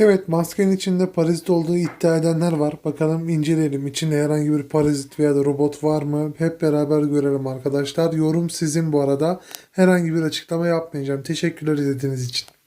Evet maskenin içinde parazit olduğu iddia edenler var. Bakalım inceleyelim. İçinde herhangi bir parazit veya da robot var mı? Hep beraber görelim arkadaşlar. Yorum sizin bu arada. Herhangi bir açıklama yapmayacağım. Teşekkürler izlediğiniz için.